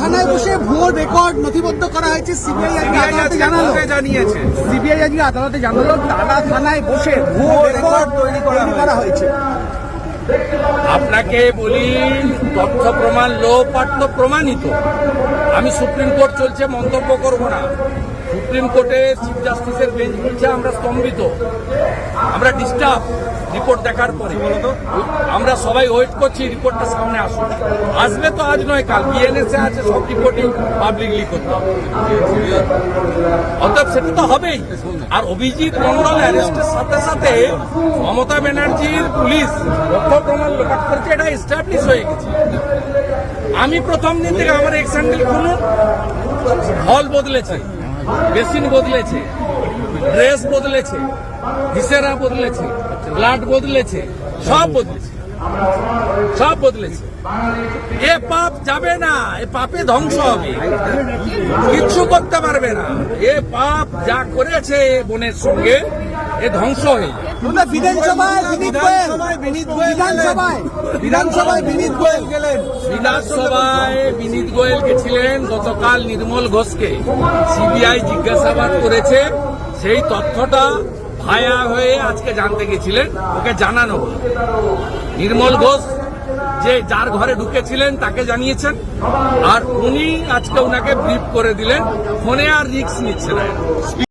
থানায় বসে ভুয়ো রেকর্ড নথিবদ্ধ করা হয়েছে। সিবিআই আজকে আদালতে জানালো। জানিয়েছে। সিবিআই আজকে আদালতে জানালো টানা থানায় বসে ভুয়ো রেকর্ড তৈরি করা হয়েছে। আপনাকে বলি তথ্য প্রমাণ লোপাট তো প্রমাণিত। আমি সুপ্রিম কোর্ট চলছে মন্তব্য করব না। সুপ্রিম কোর্টে চিফ জাস্টিসের বেঞ্চ বলছে আমরা স্তম্ভিত। আমরা ডিস্টার্ব রিপোর্ট দেখার পরে। আমরা সবাই ওয়েট করছি রিপোর্টটা সামনে আসুক। আসবে তো আজ নয়, কাল। বিএনএসএ আছে, সব রিপোর্টিং পাবলিকলি করতে হবে। সেটা তো হবেই। আর অভিজিৎ মন্ডল অ্যারেস্টের সাথে সাথে মমতা ব্যানার্জির পুলিশ তথ্য প্রমাণ লোপাট এটা এস্টাবলিশ হয়ে গেছে। আমি প্রথম দিন থেকে আমার এক্স হ্যান্ডেল খুলুন হল বদলেছে, বেসিন বদলেছে ড্রেস বদলেছে, ভিসেরা বদলেছে ব্লাড বদলেছে, সব বদলেছে। সব বদলেছে। এ পাপ যাবে না এ পাপে ধ্বংস হবে। কিচ্ছু করতে পারবে না। এ পাপ যা করেছে বোনের সঙ্গে এ ধ্বংস হয়ে বিধানসভায় বিনীত গোয়েল বিধানসভায় বিধানসভায় বিনীত গোয়েল গেলেন বিধানসভায় বিনীত গোয়েল গেছিলেন গতকাল নির্মল ঘোষকে। সিবিআই জিজ্ঞাসাবাদ করেছে সেই তথ্যটা ভায়া হয়ে আজকে জানতে গেছিলেন, ওকে জানানো নির্মল ঘোষ যে যার ঘরে ঢুকেছিলেন, তাকে জানিয়েছেন। আর উনি আজকে ওনাকে ব্রিফ করে দিলেন, ফোনে আর রিক্স নিচ্ছে না।